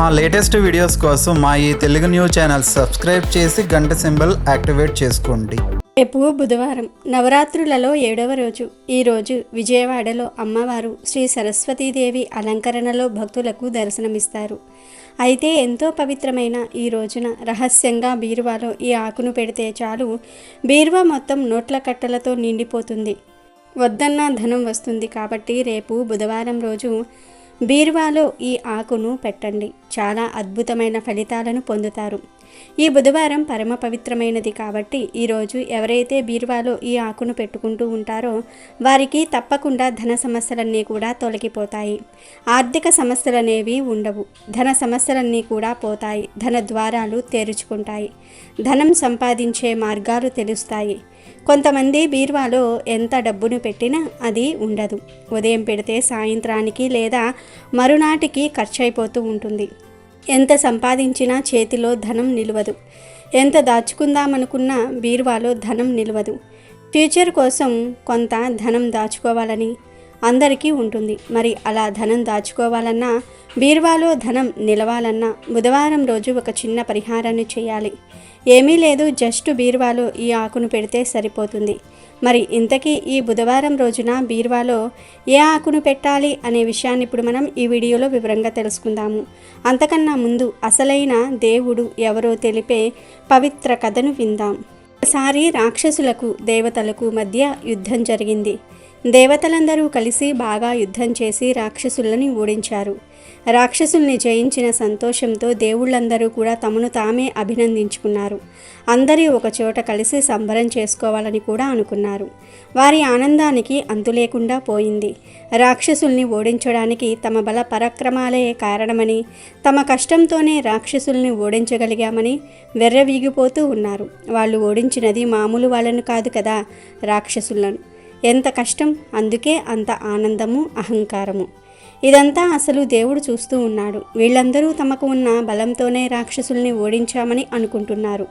మా latest videos కోసం మా ఈ తెలుగు న్యూస్ ఛానల్ సబ్స్క్రైబ్ చేసి గంట సింబల్ యాక్టివేట్ చేసుకోండి. రేపు బుధవారం నవరాత్రులలో ఏడవ రోజు. ఈ రోజు విజయవాడలో అమ్మవారు శ్రీ సరస్వతీదేవి అలంకరణలో భక్తులకు దర్శనమిస్తారు. అయితే ఎంతో పవిత్రమైన ఈ రోజున రహస్యంగా బీరువాలో ఈ ఆకును పెడితే చాలు. బీరువా మొత్తం నోట్ల కట్టలతో నిండిపోతుంది. వద్దన్న ధనం వస్తుంది కాబట్టి రేపు బుధవారం రోజు బీరువాలో ఈ ఆకును పెట్టండి. చాలా అద్భుతమైన ఫలితాలను పొందుతారు. ఈ బుధవారం పరమ పవిత్రమైనది కాబట్టి ఈరోజు ఎవరైతే బీరువాలో ఈ ఆకును పెట్టుకుంటూ ఉంటారో వారికి తప్పకుండా ధన సమస్యలన్నీ కూడా తొలగిపోతాయి. ఆర్థిక సమస్యలనేవి ఉండవు. ధన సమస్యలన్నీ కూడా పోతాయి. ధన ద్వారాలు తెరుచుకుంటాయి. ధనం సంపాదించే మార్గాలు తెలుస్తాయి. కొంతమంది బీరువాలో ఎంత డబ్బును పెట్టినా అది ఉండదు. ఉదయం పెడితే సాయంత్రానికి లేదా మరునాటికి ఖర్చు అయిపోతూ ఉంటుంది. ఎంత సంపాదించినా చేతిలో ధనం నిలవదు. ఎంత దాచుకుందామనుకున్నా బీరువాలో ధనం నిలవదు. ఫ్యూచర్ కోసం కొంత ధనం దాచుకోవాలని అందరికీ ఉంటుంది. మరి అలా ధనం దాచుకోవాలన్నా బీరువాలో ధనం నిలవాలన్నా బుధవారం రోజు ఒక చిన్న పరిహారాన్ని చేయాలి. ఏమీ లేదు జస్ట్ బీరువాలో ఈ ఆకును పెడితే సరిపోతుంది. మరి ఇంతకీ ఈ బుధవారం రోజున బీర్వాలో ఏ ఆకును పెట్టాలి అనే విషయాన్ని ఇప్పుడు మనం ఈ వీడియోలో వివరంగా తెలుసుకుందాము. అంతకన్నా ముందు అసలైన దేవుడు ఎవరో తెలిపే పవిత్ర కథను విందాం. ఒకసారి రాక్షసులకు దేవతలకు మధ్య యుద్ధం జరిగింది. దేవతలందరూ కలిసి బాగా యుద్ధం చేసి రాక్షసులని ఓడించారు. రాక్షసుల్ని జయించిన సంతోషంతో దేవుళ్ళందరూ కూడా తమను తామే అభినందించుకున్నారు. అందరూ ఒకచోట కలిసి సంబరం చేసుకోవాలని కూడా అనుకున్నారు. వారి ఆనందానికి అంతులేకుండా పోయింది. రాక్షసుల్ని ఓడించడానికి తమ బల పరాక్రమాలే కారణమని తమ కష్టంతోనే రాక్షసుల్ని ఓడించగలిగామని వెర్రవీగిపోతూ ఉన్నారు. వాళ్ళు ఓడించినది మామూలు వాళ్ళను కాదు కదా రాక్షసులను. ఎంత కష్టం అందుకే అంత ఆనందము అహంకారము. ఇదంతా అసలు దేవుడు చూస్తూ ఉన్నాడు. వీళ్ళందరూ తమకు ఉన్న బలంతోనే రాక్షసుల్ని ఓడించామని అనుకుంటున్నారు.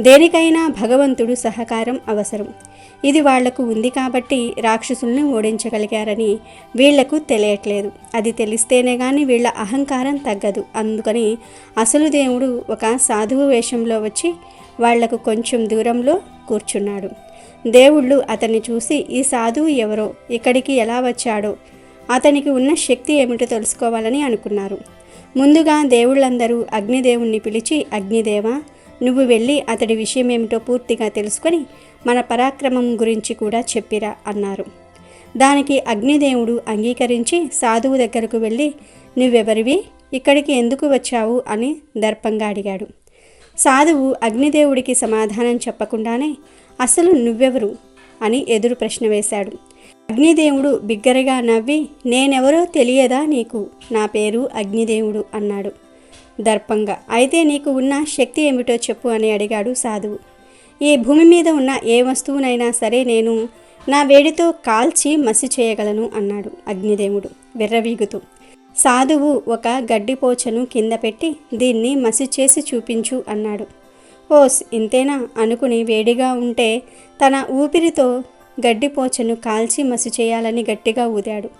దేనికైనా భగవంతుడు సహకారం అవసరం. ఇది వాళ్ళకు ఉంది కాబట్టి రాక్షసుల్ని ఓడించగలిగారని వీళ్ళకు తెలియట్లేదు. అది తెలిస్తేనే కానీ వీళ్ళ అహంకారం తగ్గదు. అందుకని అసలు దేవుడు ఒక సాధువు వేషంలో వచ్చి వాళ్ళకు కొంచెం దూరంలో కూర్చున్నాడు. దేవుళ్ళు అతన్ని చూసి ఈ సాధువు ఎవరో? ఇక్కడికి ఎలా వచ్చాడో? అతనికి ఉన్న శక్తి ఏమిటో తెలుసుకోవాలని అనుకున్నారు. ముందుగా దేవుళ్ళందరూ అగ్నిదేవుణ్ణి పిలిచి అగ్నిదేవ నువ్వు వెళ్ళి అతడి విషయం ఏమిటో పూర్తిగా తెలుసుకొని మన పరాక్రమం గురించి కూడా చెప్పిరా అన్నారు. దానికి అగ్నిదేవుడు అంగీకరించి సాధువు దగ్గరకు వెళ్ళి నువ్వెవరివి? ఇక్కడికి ఎందుకు వచ్చావు? అని దర్పంగా అడిగాడు. సాధువు అగ్నిదేవుడికి సమాధానం చెప్పకుండానే అసలు నువ్వెవరు? అని ఎదురు ప్రశ్న వేశాడు. అగ్నిదేవుడు బిగ్గరగా నవ్వి నేనెవరో తెలియదా నీకు? నా పేరు అగ్నిదేవుడు అన్నాడు. దర్పంగా అయితే నీకు ఉన్న శక్తి ఏమిటో చెప్పు అని అడిగాడు సాధువు. ఈ భూమి మీద ఉన్న ఏ వస్తువునైనా సరే నేను నా వేడితో కాల్చి మసి చేయగలను అన్నాడు అగ్నిదేవుడు. విర్రవీగుతూ సాధువు ఒక గడ్డిపోచను కింద పెట్టి దీన్ని మసి చేసి చూపించు అన్నాడు. ఓస్ ఇంతేనా? అనుకుని వేడిగా ఉంటే తన ఊపిరితో గడ్డిపోచను కాల్చి మసి చేయాలని గట్టిగా ఊదాడు.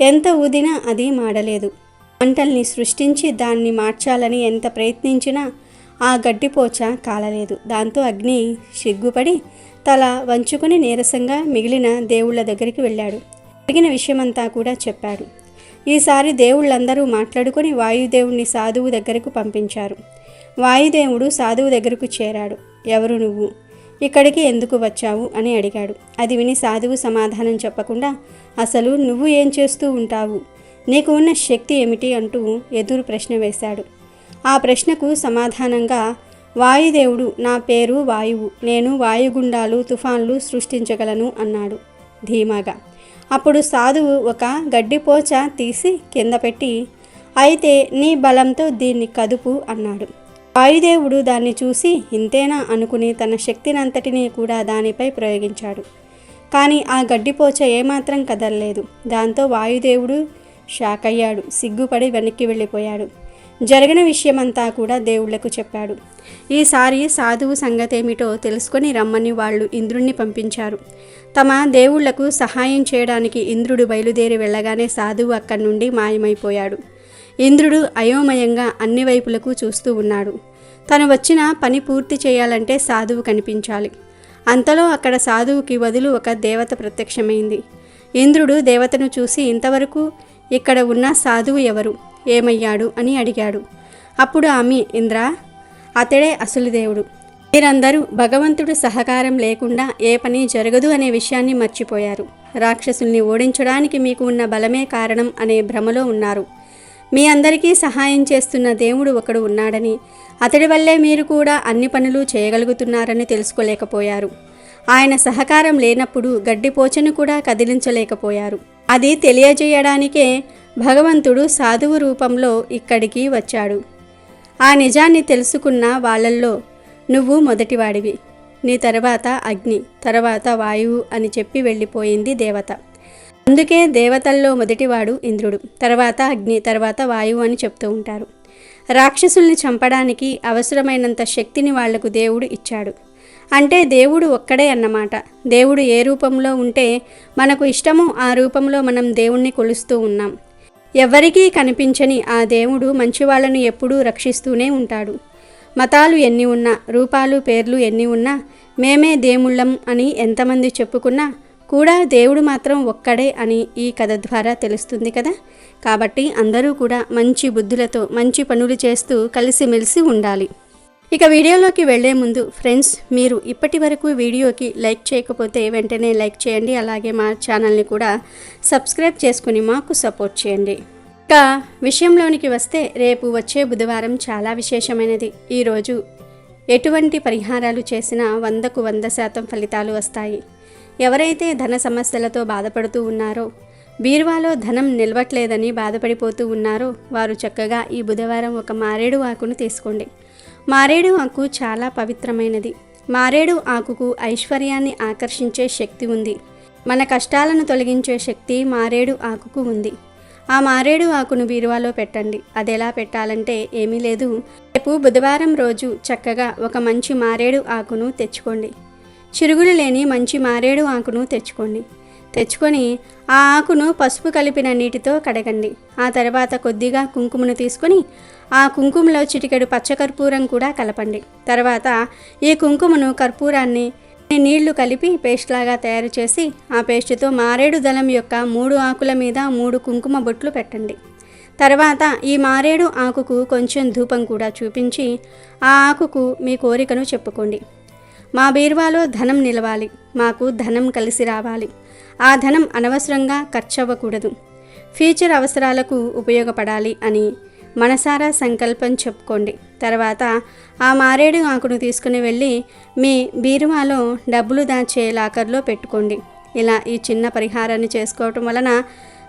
ఎంత ఊదినా అది మాడలేదు. మంటల్ని సృష్టించి దాన్ని మార్చాలని ఎంత ప్రయత్నించినా ఆ గడ్డిపోచ కాలలేదు. దాంతో అగ్ని సిగ్గుపడి తల వంచుకుని నీరసంగా మిగిలిన దేవుళ్ళ దగ్గరికి వెళ్ళాడు. జరిగిన విషయమంతా కూడా చెప్పాడు. ఈసారి దేవుళ్ళందరూ మాట్లాడుకొని వాయుదేవుణ్ణి సాధువు దగ్గరకు పంపించారు. వాయుదేవుడు సాధువు దగ్గరకు చేరాడు. ఎవరు నువ్వు? ఇక్కడికి ఎందుకు వచ్చావు? అని అడిగాడు. అది విని సాధువు సమాధానం చెప్పకుండా అసలు నువ్వు ఏం చేస్తూ ఉంటావు? నీకు ఉన్న శక్తి ఏమిటి? అంటూ ఎదురు ప్రశ్న వేశాడు. ఆ ప్రశ్నకు సమాధానంగా వాయుదేవుడు నా పేరు వాయువు నేను వాయుగుండాలు తుఫాన్లు సృష్టించగలను అన్నాడు ధీమాగా. అప్పుడు సాధువు ఒక గడ్డిపోచ తీసి కింద పెట్టి అయితే నీ బలంతో దీన్ని కదుపు అన్నాడు. వాయుదేవుడు దాన్ని చూసి ఇంతేనా అనుకుని తన శక్తినంతటినీ కూడా దానిపై ప్రయోగించాడు. కానీ ఆ గడ్డిపోచ ఏమాత్రం కదలలేదు. దాంతో వాయుదేవుడు షాక్ అయ్యాడు సిగ్గుపడి వెనక్కి వెళ్ళిపోయాడు. జరిగిన విషయమంతా కూడా దేవుళ్ళకు చెప్పాడు. ఈసారి సాధువు సంగతేమిటో తెలుసుకొని రమ్మని వాళ్ళు ఇంద్రుణ్ణి పంపించారు. తమ దేవుళ్ళకు సహాయం చేయడానికి ఇంద్రుడు బయలుదేరి వెళ్ళగానే సాధువు అక్కడి నుండి మాయమైపోయాడు. ఇంద్రుడు అయోమయంగా అన్ని వైపులకు చూస్తూ ఉన్నాడు. తను వచ్చిన పని పూర్తి చేయాలంటే సాధువు కనిపించాలి. అంతలో అక్కడ సాధువుకి వదులు ఒక దేవత ప్రత్యక్షమైంది. ఇంద్రుడు దేవతను చూసి ఇంతవరకు ఇక్కడ ఉన్న సాధువు ఎవరు? ఏమయ్యాడు? అని అడిగాడు. అప్పుడు ఆమె ఇంద్ర అతడే అసలు దేవుడు. మీరందరూ భగవంతుడు సహకారం లేకుండా ఏ పని జరగదు అనే విషయాన్ని మర్చిపోయారు. రాక్షసుల్ని ఓడించడానికి మీకు ఉన్న బలమే కారణం అనే భ్రమలో ఉన్నారు. మీ అందరికీ సహాయం చేస్తున్న దేవుడు ఒకడు ఉన్నాడని అతడి వల్లే మీరు కూడా అన్ని పనులు చేయగలుగుతున్నారని తెలుసుకోలేకపోయారు. ఆయన సహకారం లేనప్పుడు గడ్డిపోచను కూడా కదిలించలేకపోయారు. అది తెలియజేయడానికే భగవంతుడు సాధువు రూపంలో ఇక్కడికి వచ్చాడు. ఆ నిజాన్ని తెలుసుకున్న వాళ్ళల్లో నువ్వు మొదటివాడివి. నీ తర్వాత అగ్ని తర్వాత వాయువు అని చెప్పి వెళ్ళిపోయింది దేవత. అందుకే దేవతల్లో మొదటివాడు ఇంద్రుడు తర్వాత అగ్ని తర్వాత వాయువు అని చెప్తూ ఉంటారు. రాక్షసుల్ని చంపడానికి అవసరమైనంత శక్తిని వాళ్ళకు దేవుడు ఇచ్చాడు. అంటే దేవుడు ఒక్కడే అన్నమాట. దేవుడు ఏ రూపంలో ఉంటే మనకు ఇష్టమో ఆ రూపంలో మనం దేవుణ్ణి కొలుస్తూ ఉన్నాం. ఎవరికీ కనిపించని ఆ దేవుడు మంచివాళ్ళను ఎప్పుడూ రక్షిస్తూనే ఉంటాడు. మతాలు ఎన్ని ఉన్నా రూపాలు పేర్లు ఎన్ని ఉన్నా మేమే దేముళ్ళం అని ఎంతమంది చెప్పుకున్నా కూడా దేవుడు మాత్రం ఒక్కడే అని ఈ కథ ద్వారా తెలుస్తుంది కదా. కాబట్టి అందరూ కూడా మంచి బుద్ధులతో మంచి పనులు చేస్తూ కలిసిమెలిసి ఉండాలి. ఇక వీడియోలోకి వెళ్ళే ముందు ఫ్రెండ్స్ మీరు ఇప్పటి వరకు వీడియోకి లైక్ చేయకపోతే వెంటనే లైక్ చేయండి. అలాగే మా ఛానల్ని కూడా సబ్స్క్రైబ్ చేసుకుని మాకు సపోర్ట్ చేయండి. ఇక విషయంలోనికి వస్తే రేపు వచ్చే బుధవారం చాలా విశేషమైనది. ఈరోజు ఎటువంటి పరిహారాలు చేసినా వందకు వంద శాతం ఫలితాలు వస్తాయి. ఎవరైతే ధన సమస్యలతో బాధపడుతూ ఉన్నారో బీరువాలో ధనం నిలవట్లేదని బాధపడిపోతూ ఉన్నారో వారు చక్కగా ఈ బుధవారం ఒక మారేడు ఆకును తీసుకోండి. మారేడు ఆకు చాలా పవిత్రమైనది. మారేడు ఆకుకు ఐశ్వర్యాన్ని ఆకర్షించే శక్తి ఉంది. మన కష్టాలను తొలగించే శక్తి మారేడు ఆకుకు ఉంది. ఆ మారేడు ఆకును బీరువాలో పెట్టండి. అది ఎలా పెట్టాలంటే ఏమీ లేదు. రేపు బుధవారం రోజు చక్కగా ఒక మంచి మారేడు ఆకును తెచ్చుకోండి. చిరుగులు లేని మంచి మారేడు ఆకును తెచ్చుకోండి. తెచ్చుకొని ఆ ఆకును పసుపు కలిపిన నీటితో కడగండి. ఆ తర్వాత కొద్దిగా కుంకుమను తీసుకొని ఆ కుంకుమలో చిటికెడు పచ్చకర్పూరం కూడా కలపండి. తర్వాత ఈ కుంకుమను కర్పూరాన్ని నీళ్ళు కలిపి పేస్ట్ లాగా తయారు చేసి ఆ పేస్ట్తో మారేడు దళం యొక్క మూడు ఆకుల మీద మూడు కుంకుమ బొట్లు పెట్టండి. తర్వాత ఈ మారేడు ఆకుకు కొంచెం ధూపం కూడా చూపించి ఆ ఆకుకు మీ కోరికను చెప్పుకోండి. మా బీరువాలో ధనం నిలవాలి మాకు ధనం కలిసి రావాలి. ఆ ధనం అనవసరంగా ఖర్చవ్వకూడదు. ఫ్యూచర్ అవసరాలకు ఉపయోగపడాలి అని మనసారా సంకల్పం చెప్పుకోండి. తర్వాత ఆ మారేడు ఆకును తీసుకుని వెళ్ళి మీ బీరువాలో డబ్బులు దాచే లాకర్లో పెట్టుకోండి. ఇలా ఈ చిన్న పరిహారాన్ని చేసుకోవటం వలన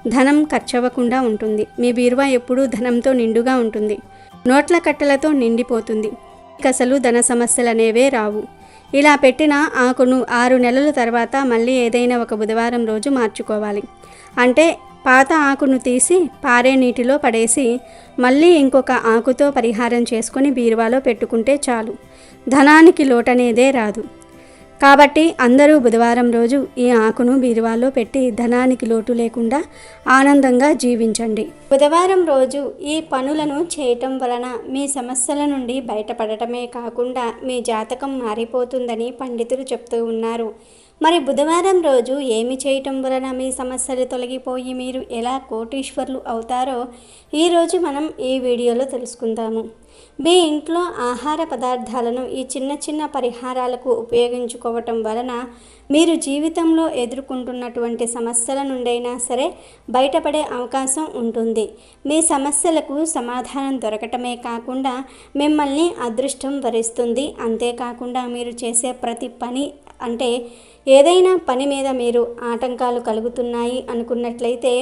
ధనం ఖర్చవ్వకుండా ఉంటుంది. మీ బీరువా ఎప్పుడూ ధనంతో నిండుగా ఉంటుంది. నోట్ల కట్టెలతో నిండిపోతుంది. అసలు ధన సమస్యలు అనేవే రావు. ఇలా పెట్టిన ఆకును ఆరు నెలల తర్వాత మళ్ళీ ఏదైనా ఒక బుధవారం రోజు మార్చుకోవాలి. అంటే పాత ఆకును తీసి పారే నీటిలో పడేసి మళ్ళీ ఇంకొక ఆకుతో పరిహారం చేసుకొని బీరువాలో పెట్టుకుంటే చాలు. ధనానికి లోటనేదే రాదు. కాబట్టి అందరూ బుధవారం రోజు ఈ ఆకును బీరువాలో పెట్టి ధనానికి లోటు లేకుండా ఆనందంగా జీవించండి. బుధవారం రోజు ఈ పనులను చేయటం వలన మీ సమస్యల నుండి బయటపడటమే కాకుండా మీ జాతకం మారిపోతుందని పండితులు చెప్తూ ఉన్నారు. మరి బుధవారం రోజు ఏమి చేయటం వలన మీ సమస్యలు తొలగిపోయి మీరు ఎలా కోటీశ్వర్లు అవుతారో ఈరోజు మనం ఈ వీడియోలో తెలుసుకుందాము. మీ ఇంట్లో ఆహార పదార్థాలను ఈ చిన్న చిన్న పరిహారాలకు ఉపయోగించుకోవటం వలన మీరు జీవితంలో ఎదుర్కొంటున్నటువంటి సమస్యల నుండైనా సరే బయటపడే అవకాశం ఉంటుంది. మీ సమస్యలకు సమాధానం దొరకటమే కాకుండా మిమ్మల్ని అదృష్టం వరిస్తుంది. అంతేకాకుండా మీరు చేసే ప్రతి పని అంటే ఏదైనా పని మీద మీరు ఆటంకాలు కలుగుతున్నాయి అనుకున్నట్లయితే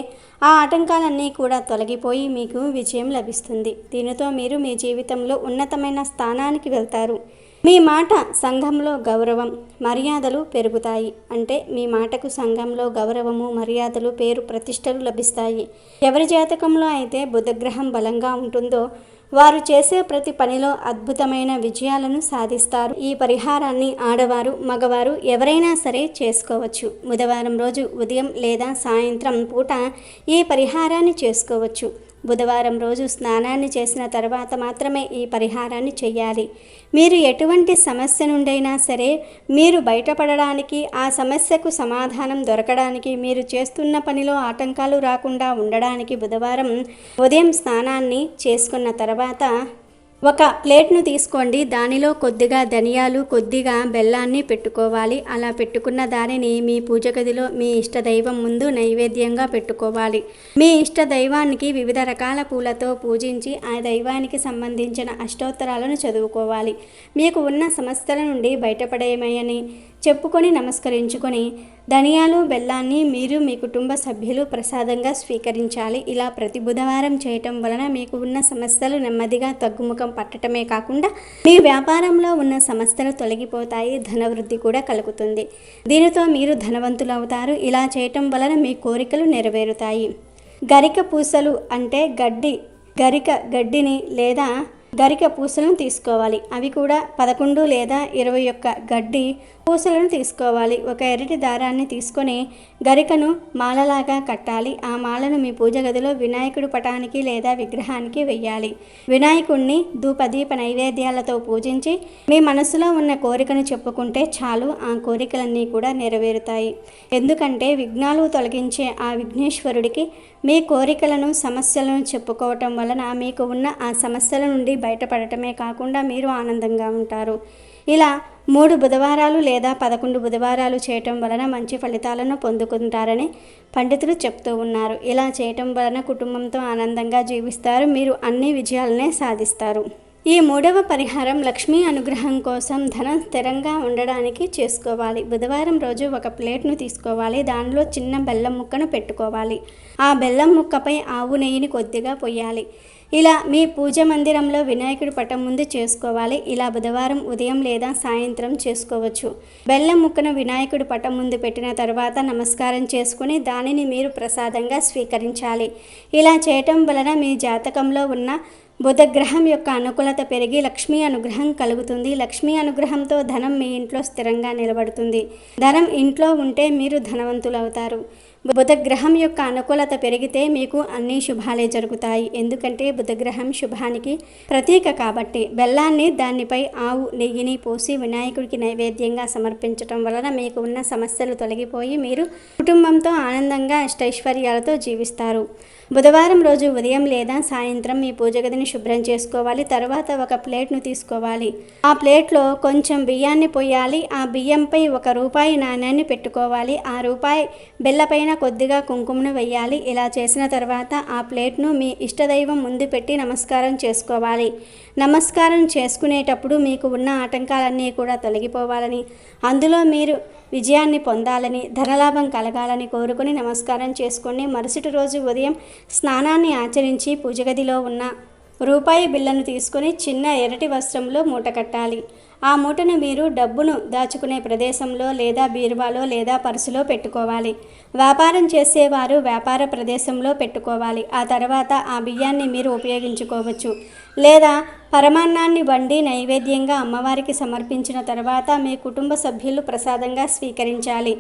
ఆ ఆటంకాలన్నీ కూడా తొలగిపోయి మీకు విజయం లభిస్తుంది. దీనితో మీరు మీ జీవితంలో ఉన్నతమైన స్థానానికి వెళ్తారు. మీ మాట సంఘంలో గౌరవం మర్యాదలు పెరుగుతాయి. అంటే మీ మాటకు సంఘంలో గౌరవము మర్యాదలు పేరు ప్రతిష్టలు లభిస్తాయి. ఎవరి జాతకంలో అయితే బుధగ్రహం బలంగా ఉంటుందో వారు చేసే ప్రతి పనిలో అద్భుతమైన విజయాలను సాధిస్తారు. ఈ పరిహారాన్ని ఆడవారు మగవారు ఎవరైనా సరే చేసుకోవచ్చు. బుధవారం రోజు ఉదయం లేదా సాయంత్రం పూట ఈ పరిహారాన్ని చేసుకోవచ్చు. బుధవారం రోజు స్నానాన్ని చేసిన తర్వాత మాత్రమే ఈ పరిహారాన్ని చేయాలి. మీరు ఎటువంటి సమస్య నుండైనా సరే మీరు బయటపడడానికి ఆ సమస్యకు సమాధానం దొరకడానికి మీరు చేస్తున్న పనిలో ఆటంకాలు రాకుండా ఉండడానికి బుధవారం ఉదయం స్నానాన్ని చేసుకున్న తర్వాత ఒక ప్లేట్ను తీసుకోండి. దానిలో కొద్దిగా ధనియాలు కొద్దిగా బెల్లాన్ని పెట్టుకోవాలి. అలా పెట్టుకున్న దానిని మీ పూజ గదిలో మీ ఇష్ట దైవం ముందు నైవేద్యంగా పెట్టుకోవాలి. మీ ఇష్ట దైవానికి వివిధ రకాల పూలతో పూజించి ఆ దైవానికి సంబంధించిన అష్టోత్తరాలను చదువుకోవాలి. మీకు ఉన్న సమస్యల నుండి బయటపడేమయని చెప్పుకొని నమస్కరించుకొని ధనియాలు బెల్లాన్ని మీరు మీ కుటుంబ సభ్యులు ప్రసాదంగా స్వీకరించాలి. ఇలా ప్రతి బుధవారం చేయటం వలన మీకు ఉన్న సమస్యలు నెమ్మదిగా తగ్గుముఖం పట్టడమే కాకుండా మీ వ్యాపారంలో ఉన్న సమస్యలు తొలగిపోతాయి ధనవృద్ధి కూడా కలుగుతుంది. దీనితో మీరు ధనవంతులు అవుతారు. ఇలా చేయటం వలన మీ కోరికలు నెరవేరుతాయి. గరిక పూసలు అంటే గడ్డి గరిక గడ్డిని లేదా గరిక పూసలను తీసుకోవాలి. అవి కూడా పదకొండు లేదా ఇరవై ఒక్క గడ్డి పూసలను తీసుకోవాలి. ఒక ఎర్రటి దారాన్ని తీసుకొని గరికను మాలలాగా కట్టాలి. ఆ మాలను మీ పూజ గదిలో వినాయకుడి పటానికి లేదా విగ్రహానికి వెయ్యాలి. వినాయకుణ్ణి ధూపదీప నైవేద్యాలతో పూజించి మీ మనసులో ఉన్న కోరికను చెప్పుకుంటే చాలు ఆ కోరికలన్నీ కూడా నెరవేరుతాయి. ఎందుకంటే విఘ్నాలు తొలగించే ఆ విఘ్నేశ్వరుడికి మీ కోరికలను సమస్యలను చెప్పుకోవటం వలన మీకు ఉన్న ఆ సమస్యల నుండి బయటపడటమే కాకుండా మీరు ఆనందంగా ఉంటారు. ఇలా మూడు బుధవారాలు లేదా పదకొండు బుధవారాలు చేయటం వలన మంచి ఫలితాలను పొందుకుంటారని పండితులు చెప్తూ ఉన్నారు. ఇలా చేయటం వలన కుటుంబంతో ఆనందంగా జీవిస్తారు. మీరు అన్ని విజయాలనే సాధిస్తారు. ఈ మూడవ పరిహారం లక్ష్మీ అనుగ్రహం కోసం ధనం స్థిరంగా ఉండడానికి చేసుకోవాలి. బుధవారం రోజు ఒక ప్లేట్ను తీసుకోవాలి. దానిలో చిన్న బెల్లం ముక్కను పెట్టుకోవాలి. ఆ బెల్లం ముక్కపై ఆవు నెయ్యిని కొద్దిగా పొయ్యాలి. ఇలా మీ పూజ మందిరంలో వినాయకుడి పటం ముందు చేసుకోవాలి. ఇలా బుధవారం ఉదయం లేదా సాయంత్రం చేసుకోవచ్చు. బెల్లం ముక్కను వినాయకుడి పటం ముందు పెట్టిన తర్వాత నమస్కారం చేసుకుని దానిని మీరు ప్రసాదంగా స్వీకరించాలి. ఇలా చేయటం వలన మీ జాతకంలో ఉన్న బుధగ్రహం యొక్క అనుకూలత పెరిగి లక్ష్మీ అనుగ్రహం కలుగుతుంది. లక్ష్మీ అనుగ్రహంతో ధనం మీ ఇంట్లో స్థిరంగా నిలబడుతుంది. ధనం ఇంట్లో ఉంటే మీరు ధనవంతులవుతారు. బుధగ్రహం యొక్క అనుకూలత పెరిగితే మీకు అన్ని శుభాలే జరుగుతాయి. ఎందుకంటే బుధగ్రహం శుభానికి ప్రతీక కాబట్టి బెల్లాన్ని దానిపై ఆవు నెయ్యిని పోసి వినాయకుడికి నైవేద్యంగా సమర్పించటం వలన మీకు ఉన్న సమస్యలు తొలగిపోయి మీరు కుటుంబంతో ఆనందంగా అష్టైశ్వర్యాలతో జీవిస్తారు. బుధవారం రోజు ఉదయం లేదా సాయంత్రం మీ పూజ గదిని శుభ్రం చేసుకోవాలి. తర్వాత ఒక ప్లేట్ను తీసుకోవాలి. ఆ ప్లేట్లో కొంచెం బియ్యాన్ని పోయాలి ఆ బియ్యంపై ఒక రూపాయి నాణ్యాన్ని పెట్టుకోవాలి. ఆ రూపాయి బెల్లపైన కొద్దిగా కుంకుమను వేయాలి ఇలా చేసిన తర్వాత ఆ ప్లేట్ను మీ ఇష్టదైవం ముందు పెట్టి నమస్కారం చేసుకోవాలి. నమస్కారం చేసుకునేటప్పుడు మీకు ఉన్న ఆటంకాలన్నీ కూడా తొలగిపోవాలని అందులో మీరు విజయాన్ని పొందాలని ధనలాభం కలగాలని కోరుకుని నమస్కారం చేసుకొని మరుసటి రోజు ఉదయం స్నానాన్ని ఆచరించి పూజగదిలో ఉన్న రూపాయి బిళ్ళను తీసుకొని చిన్న ఎర్రటి వస్త్రంలో మూట కట్టాలి. ఆ మూటను మీరు డబ్బును దాచుకునే ప్రదేశంలో లేదా బీరువాలో లేదా పర్సులో పెట్టుకోవాలి. వ్యాపారం చేసేవారు వ్యాపార ప్రదేశంలో పెట్టుకోవాలి. ఆ తర్వాత ఆ బియ్యాన్ని మీరు ఉపయోగించుకోవచ్చు. లేదా పరమాన్నాన్ని వండి నైవేద్యంగా అమ్మవారికి సమర్పించిన తర్వాత మీ కుటుంబ సభ్యులు ప్రసాదంగా స్వీకరించాలి.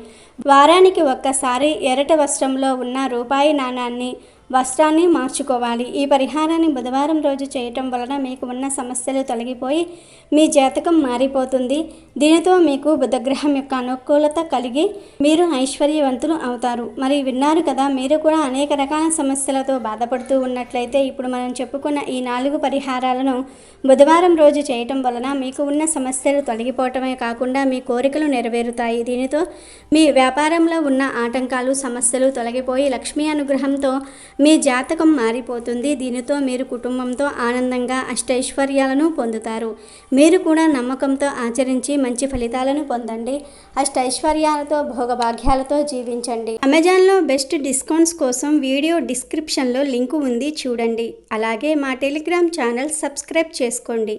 వారానికి ఒక్కసారి ఎరట వస్త్రంలో ఉన్న రూపాయి నాణాన్ని వస్త్రాన్ని మార్చుకోవాలి. ఈ పరిహారాన్ని బుధవారం రోజు చేయటం వలన మీకు ఉన్న సమస్యలు తొలగిపోయి మీ జాతకం మారిపోతుంది. దీనితో మీకు బుధగ్రహం యొక్క అనుకూలత కలిగి మీరు ఐశ్వర్యవంతులు అవుతారు. మరి విన్నారు కదా మీరు కూడా అనేక రకాల సమస్యలతో బాధపడుతూ ఉన్నట్లయితే ఇప్పుడు మనం చెప్పుకున్న ఈ నాలుగు పరిహారాలను బుధవారం రోజు చేయటం వలన మీకు ఉన్న సమస్యలు తొలగిపోవటమే కాకుండా మీ కోరికలు నెరవేరుతాయి. దీనితో మీ వ్యాపారంలో ఉన్న ఆటంకాలు సమస్యలు తొలగిపోయి లక్ష్మీ అనుగ్రహంతో మీ జాతకం మారిపోతుంది. దీనితో మీరు కుటుంబంతో ఆనందంగా అష్టైశ్వర్యాలను పొందుతారు. మీరు కూడా నమ్మకంతో ఆచరించి మంచి ఫలితాలను పొందండి. అష్టైశ్వర్యాలతో భోగభాగ్యాలతో జీవించండి. అమెజాన్లో బెస్ట్ డిస్కౌంట్స్ కోసం వీడియో డిస్క్రిప్షన్లో లింకు ఉంది. చూడండి. అలాగే మా టెలిగ్రామ్ ఛానల్ సబ్స్క్రైబ్ చేసుకోండి.